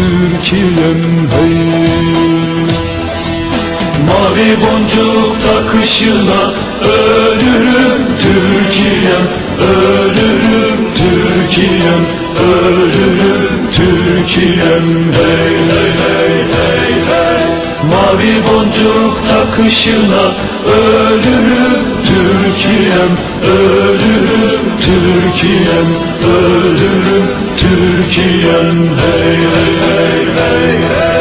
Türkiye'm hey. Mavi boncuk takışına ölürüm Türkiye'm ölürüm Türkiye'm ölürüm Türkiye'm hey hey hey Mavi boncuk takışına ölürüm Türkiye'm ölürüm Türkiye'm ölürüm Türkiye'm. Hey hey hey hey hey